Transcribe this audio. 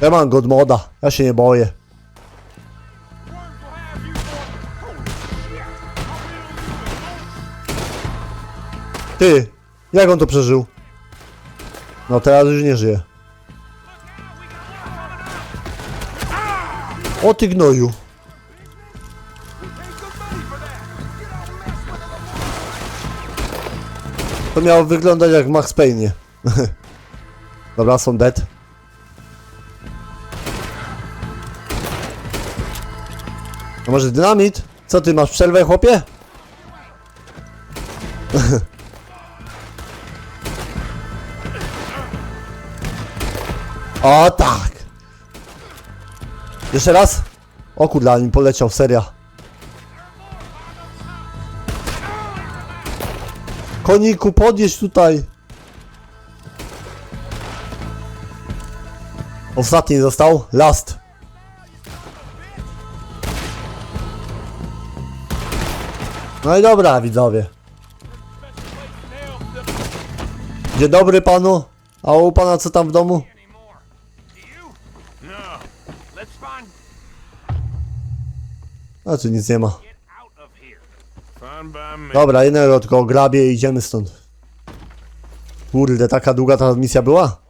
Mam god moda, ja się nie boję. Ty, jak on to przeżył? No teraz już nie żyje. O ty gnoju. To miało wyglądać jak Max Payne. Dobra, są dead. A może dynamit? Co ty masz przerwę, chłopie? o tak! Jeszcze raz? O kurde, mi poleciał, seria. Koniku, podjedź tutaj. Ostatni został. Last. No i dobra, widzowie. Dzień dobry panu. A u pana co tam w domu? A tu nic nie ma. Dobra, jednego tylko grabie i idziemy stąd. Kurde, taka długa ta misja była?